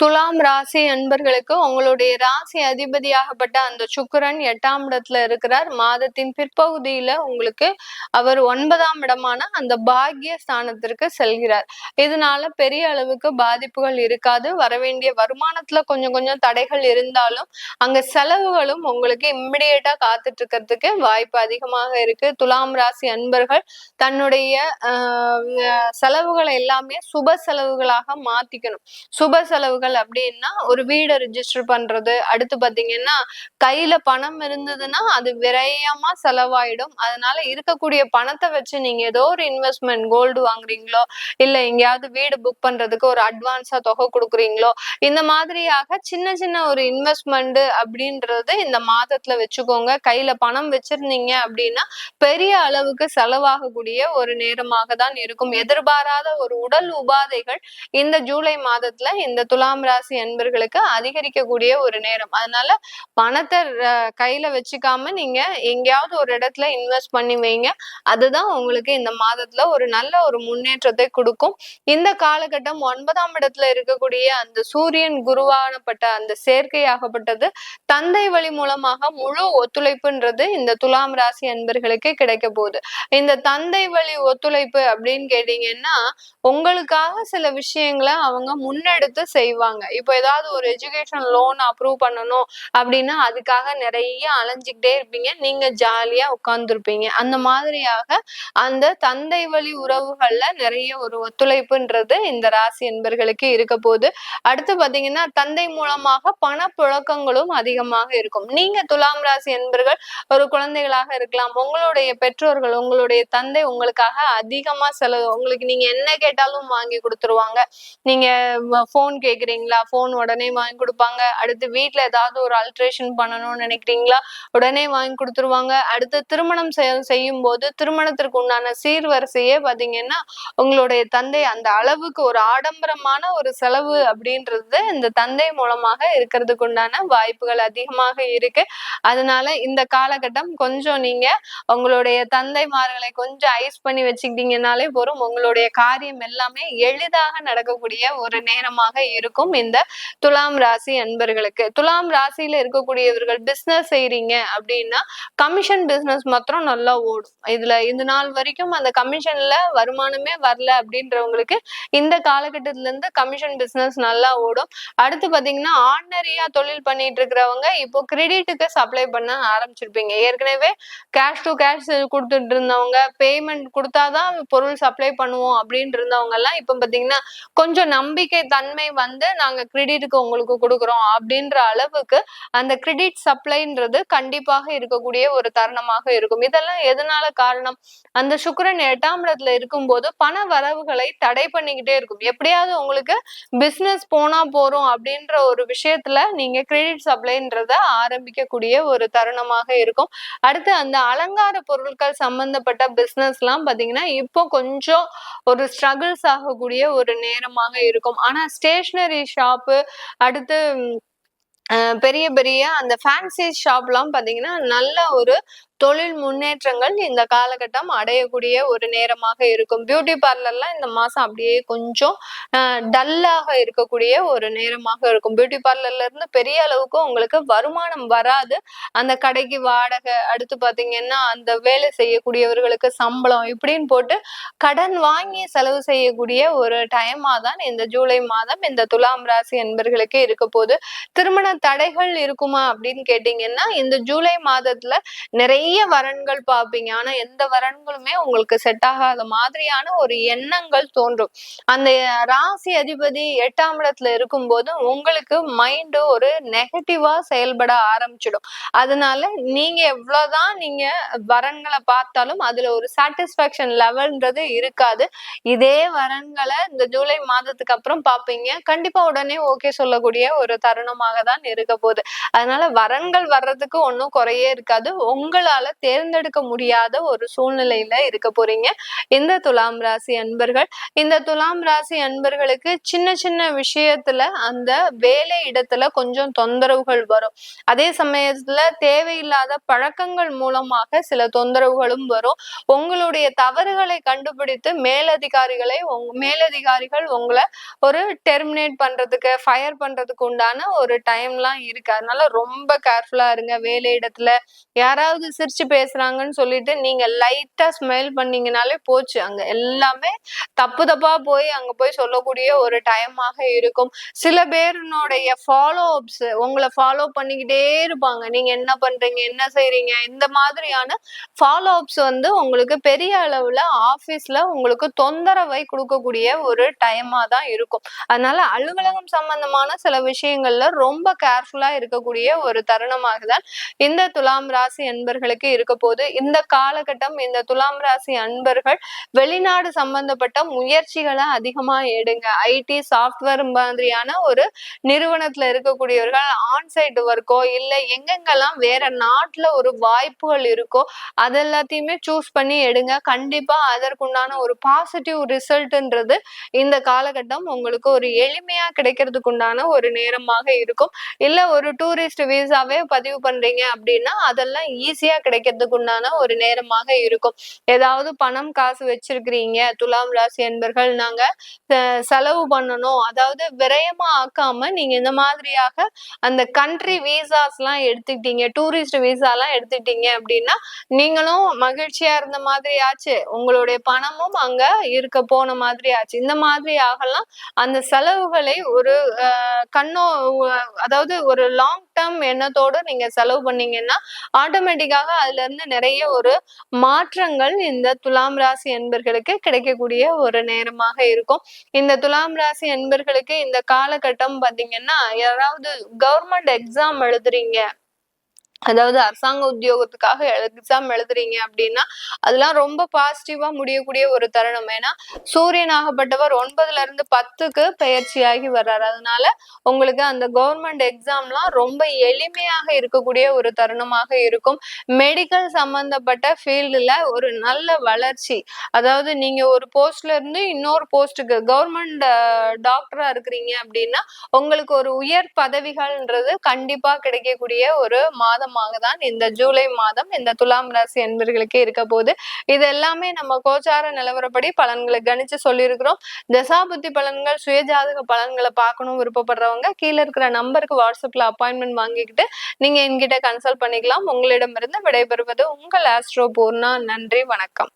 துலாம் ராசி அன்பர்களுக்கு உங்களுடைய ராசி அதிபதியாகப்பட்ட அந்த சுக்கரன் எட்டாம் இடத்துல இருக்கிறார். மாதத்தின் பிற்பகுதியில உங்களுக்கு அவர் ஒன்பதாம் இடமான அந்த பாக்கிய ஸ்தானத்திற்கு செல்கிறார். இதனால பெரிய அளவுக்கு பாதிப்புகள் இருக்காது. வரவேண்டிய வருமானத்துல கொஞ்சம் கொஞ்சம் தடைகள் இருந்தாலும் அங்க செலவுகளும் உங்களுக்கு இம்மிடியேட்டா காத்துட்டு இருக்கிறதுக்கு வாய்ப்பு அதிகமாக இருக்கு. துலாம் ராசி அன்பர்கள் தன்னுடைய செலவுகளை எல்லாமே சுப செலவுகளாக மாத்திக்கணும். சுப செலவுகள் செலவுகள் அப்படின்னா ஒரு வீடை ரிஜிஸ்டர் பண்றது அடுத்து பாத்தீங்கன்னா கையில பணம் இருந்ததுன்னா அது விரயமா செலவாயிடும். அதனால இருக்கக்கூடிய பணத்தை வச்சு நீங்க ஏதோ ஒரு இன்வெஸ்ட்மெண்ட் கோல்டு வாங்குறீங்களோ இல்ல எங்கேயாவது வீடு புக் பண்றதுக்கு ஒரு அட்வான்ஸா தொகை கொடுக்குறீங்களோ இந்த மாதிரியாக சின்ன சின்ன ஒரு இன்வெஸ்ட்மெண்ட் அப்படின்றது இந்த மாதத்துல வச்சுக்கோங்க. கையில பணம் வச்சிருந்தீங்க அப்படின்னா பெரிய அளவுக்கு செலவாகக்கூடிய ஒரு நேரமாக தான் இருக்கும். எதிர்பாராத ஒரு உடல் உபாதைகள் இந்த ஜூலை மாதத்துல இந்த துலாம் துலாம் ராசி அன்பர்களுக்கு அதிகரிக்கக்கூடிய ஒரு நேரம். அதனால பணத்தை கையில வச்சுக்காம நீங்க எங்கேயாவது ஒரு இடத்துல இன்வெஸ்ட் பண்ணி வைங்க. அதுதான் உங்களுக்கு இந்த மாதத்துல ஒரு நல்ல ஒரு முன்னேற்றத்தை கொடுக்கும். இந்த காலகட்டம் ஒன்பதாம் இடத்துல இருக்கக்கூடிய அந்த சூரியன் குருவானப்பட்ட அந்த சேர்க்கையாகப்பட்டது தந்தை வழி மூலமாக முழு ஒத்துழைப்புன்றது இந்த துலாம் ராசி அன்பர்களுக்கு கிடைக்க போகுது. இந்த தந்தை வழி ஒத்துழைப்பு அப்படின்னு கேட்டீங்கன்னா உங்களுக்காக சில விஷயங்களை அவங்க முன்னெடுத்து செய்வாங்க. சொல்லுவாங்க. இப்போ ஏதாவது ஒரு எஜுகேஷன் லோன் அப்ரூவ் பண்ணணும் அப்படின்னா அதுக்காக நிறைய அலைஞ்சிக்கிட்டே இருப்பீங்க. நீங்க ஜாலியா உட்கார்ந்துருப்பீங்க. அந்த மாதிரியாக அந்த தந்தை வழி உறவுகள்ல நிறைய ஒரு ஒத்துழைப்புன்றது இந்த ராசி என்பர்களுக்கு இருக்க போது அடுத்து பாத்தீங்கன்னா தந்தை மூலமாக பணப்புழக்கங்களும் அதிகமாக இருக்கும். நீங்க துலாம் ராசி என்பர்கள் ஒரு குழந்தைகளாக இருக்கலாம். உங்களுடைய பெற்றோர்கள் உங்களுடைய தந்தை உங்களுக்காக அதிகமா செலவு உங்களுக்கு நீங்க என்ன கேட்டாலும் வாங்கி கொடுத்துருவாங்க. நீங்க போன் கேக்குறீங்க நினைக்கிறீங்களா? போன் உடனே வாங்கி கொடுப்பாங்க. அடுத்து வீட்டில் ஏதாவது ஒரு அல்ட்ரேஷன் பண்ணணும்னு நினைக்கிறீங்களா? உடனே வாங்கி கொடுத்துருவாங்க. அடுத்து திருமணம் செய்யும் போது திருமணத்திற்கு உண்டான சீர்வரிசையே பாத்தீங்கன்னா உங்களுடைய தந்தை அந்த அளவுக்கு ஒரு ஆடம்பரமான ஒரு செலவு அப்படின்றது இந்த தந்தை மூலமாக இருக்கிறதுக்கு உண்டான வாய்ப்புகள் அதிகமாக இருக்கு. அதனால இந்த காலகட்டம் கொஞ்சம் நீங்க உங்களுடைய தந்தைமார்களை கொஞ்சம் ஐஸ் பண்ணி வச்சுக்கிட்டீங்கன்னாலே போறோம் உங்களுடைய காரியம் எல்லாமே எளிதாக நடக்கக்கூடிய ஒரு நேரமாக இருக்கும். இருக்கும் இந்த துலாம் ராசி அன்பர்களுக்கு. துலாம் ராசியில இருக்கக்கூடியவர்கள் பிசினஸ் செய்யறீங்க அப்படின்னா கமிஷன் பிசினஸ் மாத்திரம் நல்லா ஓடும். இதுல இந்த நாள் வரைக்கும் அந்த கமிஷன்ல வருமானமே வரல அப்படின்றவங்களுக்கு இந்த காலகட்டத்துல இருந்து கமிஷன் பிசினஸ் நல்லா ஓடும். அடுத்து பாத்தீங்கன்னா ஆர்டினரியா தொழில் பண்ணிட்டு இருக்கிறவங்க இப்போ கிரெடிட்டுக்கு சப்ளை பண்ண ஆரம்பிச்சிருப்பீங்க. ஏற்கனவே கேஷ் டு கேஷ் கொடுத்துட்டு இருந்தவங்க பேமெண்ட் கொடுத்தாதான் பொருள் சப்ளை பண்ணுவோம் அப்படின்னு இருந்தவங்க எல்லாம் இப்ப பாத்தீங்கன்னா கொஞ்சம் நம்பிக்கை தன்மை வந்து நாங்க கிரெடிட்டுக்கு உங்களுக்கு கொடுக்குறோம் அப்படின்ற அளவுக்கு அந்த கிரெடிட் சப்ளைன்றது கண்டிப்பாக இருக்கக்கூடிய ஒரு தருணமாக இருக்கும். இதெல்லாம் எதனால காரணம்? அந்த சுக்கரன் எட்டாம் இடத்துல இருக்கும்போது பண வரவுகளை தடை பண்ணிக்கிட்டே இருக்கும். எப்படியாவது உங்களுக்கு பிசினஸ் போனா போறோம் அப்படின்ற ஒரு விஷயத்துல நீங்க கிரெடிட் சப்ளைன்றத ஆரம்பிக்கக்கூடிய ஒரு தருணமாக இருக்கும். அடுத்து அந்த அலங்கார பொருட்கள் சம்பந்தப்பட்ட பிசினஸ் எல்லாம் பாத்தீங்கன்னா இப்போ கொஞ்சம் ஒரு ஸ்ட்ரகிள்ஸ் ஆகக்கூடிய ஒரு நேரமாக இருக்கும். ஆனா ஸ்டேஷனரி ஷாப்பு அடுத்து பெரிய பெரிய அந்த ஃபேன்சி ஷாப்லாம் பாத்தீங்கன்னா நல்ல ஒரு தொழில் முன்னேற்றங்கள் இந்த காலகட்டம் அடையக்கூடிய ஒரு நேரமாக இருக்கும். பியூட்டி பார்லர்லாம் இந்த மாசம் அப்படியே கொஞ்சம் டல்லாக இருக்கக்கூடிய ஒரு நேரமாக இருக்கும். பியூட்டி பார்லர்ல இருந்து பெரிய அளவுக்கு உங்களுக்கு வருமானம் வராது. அந்த கடைக்கு வாடகை அடுத்து பாத்தீங்கன்னா அந்த வேலை செய்யக்கூடியவர்களுக்கு சம்பளம் இப்படின்னு போட்டு கடன் வாங்கி செலவு செய்யக்கூடிய ஒரு டைமா தான் இந்த ஜூலை மாதம் இந்த துலாம் ராசி என்பர்களுக்கு இருக்க போது திருமண தடைகள் இருக்குமா அப்படின்னு கேட்டீங்கன்னா இந்த ஜூலை மாதத்துல நிறைய நிறைய வரன்கள் பார்ப்பீங்க. ஆனா எந்த வரன்களுமே உங்களுக்கு செட் ஆகாத மாதிரியான ஒரு எண்ணங்கள் தோன்றும். அந்த ராசி அதிபதி எட்டாம் இடத்துல இருக்கும்போது உங்களுக்கு மைண்டு ஒரு நெகட்டிவா செயல்பட ஆரம்பிச்சிடும். அதனால நீங்க எவ்வளவுதான் நீங்க வரன்களை பார்த்தாலும் அதுல ஒரு சாட்டிஸ்பாக்சன் லெவல்ன்றது இருக்காது. இதே வரன்களை இந்த ஜூலை மாதத்துக்கு அப்புறம் பார்ப்பீங்க. கண்டிப்பா உடனே ஓகே சொல்லக்கூடிய ஒரு தருணமாக தான் இருக்க போகுது. அதனால வரன்கள் வர்றதுக்கு ஒன்றும் குறையே இருக்காது. உங்களால தேர்ந்தெடுக்க முடியாத ஒரு சூழ்நிலையில இருக்க போறீங்க. இந்த துலாம் ராசி அன்பர்கள் இந்த துலாம் ராசி அன்பர்களுக்கு சின்ன சின்ன விஷயத்துல அந்த வேலை இடத்துல கொஞ்சம் தொந்தரவுகள் வரும். அதே சமயத்துல தேவையில்லாத பழக்கங்கள் மூலமாக சில தொந்தரவுகளும் வரும். உங்களுடைய தவறுகளை கண்டுபிடித்து மேலதிகாரிகளை உங் மேலதிகாரிகள் உங்களை ஒரு டெர்மினேட் பண்றதுக்கு ஃபயர் பண்றதுக்கு உண்டான ஒரு டைம்லாம் இருக்கு. அதனால ரொம்ப கேர்ஃபுல்லா இருங்க. வேலை இடத்துல யாராவது சிரிச்சு பேசுறாங்கன்னு சொல்லிட்டு நீங்க லைட்டா ஸ்மைல் பண்ணீங்கனாலே போச்சு. அங்க எல்லாமே தப்பு தப்பா போய் அங்க போய் சொல்லக்கூடிய ஒரு டைமாக இருக்கும். சில பேருனுடைய ஃபாலோ அப்ஸ் உங்களை ஃபாலோ பண்ணிக்கிட்டே இருப்பாங்க. நீங்க என்ன பண்றீங்க என்ன செய்றீங்க இந்த மாதிரியான ஃபாலோ அப்ஸ் வந்து உங்களுக்கு பெரிய அளவுல ஆபீஸ்ல உங்களுக்கு தொந்தரவை கொடுக்கக்கூடிய ஒரு டைமா தான் இருக்கும். அதனால அலுவலகம் சம்பந்தமான சில விஷயங்கள்ல ரொம்ப கேர்ஃபுல்லா இருக்கக்கூடிய ஒரு தருணமாக தான் இந்த துலாம் ராசி அன்பர்களுக்கு இருக்க போது இந்த காலகட்டம் இந்த துலாம் ராசி அன்பர்கள் வெளிநாடு சம்பந்தப்பட்ட முயற்சிகளை அதிகமா எடுங்க. ஐடி சாஃப்ட்வேர் மாதிரியான ஒரு நிறுவனத்துல இருக்கக்கூடியவர்கள் ஆன்சைட் ஒர்க்கோ இல்ல எங்கெங்கெல்லாம் வேற நாட்டுல ஒரு வாய்ப்புகள் இருக்கோ அது எல்லாத்தையுமே சூஸ் பண்ணி எடுங்க. கண்டிப்பா அதற்குண்டான ஒரு பாசிட்டிவ் ரிசல்ட்ன்றது இந்த காலகட்டம் உங்களுக்கு ஒரு எளிமையா கிடைக்கிறதுக்கு உண்டான ஒரு நேரமாக இருக்கும். இல்ல ஒரு டூரிஸ்ட் வீசாவே பதிவு பண்றீங்க அப்படின்னா அதெல்லாம் ஈஸியா கிடைக்கிறதுக்கு உண்டான ஒரு நேரமாக இருக்கும். ஏதாவது பணம் காசு வச்சிருக்கிறீங்க துலாம் ராசி என்பர்கள் நாங்க செலவு பண்ணணும். அதாவது விரயமா ஆக்காம நீங்க இந்த மாதிரியாக அந்த கண்ட்ரி வீசாஸ் எல்லாம் எடுத்துக்கிட்டீங்க டூரிஸ்ட் வீசா எல்லாம் எடுத்துக்கிட்டீங்க அப்படின்னா நீங்களும் மகிழ்ச்சியா இருந்த மாதிரி ஆச்சு உங்களுடைய பணமும் அங்க இருக்க போன மாதிரி ஆச்சு இந்த மாதிரி ஆகலாம் அந்த செலவுகளை ஒரு கண்ணோ அதாவது ஒரு லாங் திட்டம் எண்ணத்தோடு நீங்க செலவு பண்ணீங்கன்னா ஆட்டோமேட்டிக்காக அதுல இருந்து நிறைய ஒரு மாற்றங்கள் இந்த துலாம் ராசி என்பர்களுக்கு கிடைக்கக்கூடிய ஒரு நேரமாக இருக்கும். இந்த துலாம் ராசி என்பர்களுக்கு இந்த காலகட்டம் பாத்தீங்கன்னா யாராவது கவர்மெண்ட் எக்ஸாம் எழுதுறீங்க அதாவது அரசாங்க உத்தியோகத்துக்காக எக்ஸாம் எழுதுறீங்க அப்படின்னா அதெல்லாம் ரொம்ப பாசிட்டிவா முடியக்கூடிய ஒரு தருணம். ஏன்னா சூரியன் ஆகப்பட்டவர் ஒன்பதுல இருந்து பத்துக்கு பயிற்சியாகி வர்றாரு. அதனால உங்களுக்கு அந்த கவர்மெண்ட் எக்ஸாம்லாம் ரொம்ப எளிமையாக இருக்கக்கூடிய ஒரு தருணமாக இருக்கும். மெடிக்கல் சம்பந்தப்பட்ட ஃபீல்டுல ஒரு நல்ல வளர்ச்சி. அதாவது நீங்க ஒரு போஸ்ட்ல இருந்து இன்னொரு போஸ்ட்டுக்கு கவர்மெண்ட் டாக்டரா இருக்கிறீங்க அப்படின்னா உங்களுக்கு ஒரு உயர் பதவிகள்ன்றது கண்டிப்பா கிடைக்கக்கூடிய ஒரு மாதம் தான் இந்த ஜூலை மாதம் இந்த துலாம் ராசி என்பர்களுக்கு இருக்க போது இது எல்லாமே நம்ம கோச்சார நிலவரப்படி பலன்களை கணிச்சு சொல்லியிருக்கிறோம். தசாபுத்தி பலன்கள் சுயஜாதக பலன்களை பார்க்கணும் விருப்பப்படுறவங்க கீழே இருக்கிற நம்பருக்கு வாட்ஸ்அப்ல அப்பாயின்மெண்ட் வாங்கிக்கிட்டு நீங்க என்கிட்ட கன்சல்ட் பண்ணிக்கலாம். உங்களிடமிருந்து விடைபெறுவது உங்கள் ஆஸ்ட்ரோ பூர்ணா. நன்றி வணக்கம்.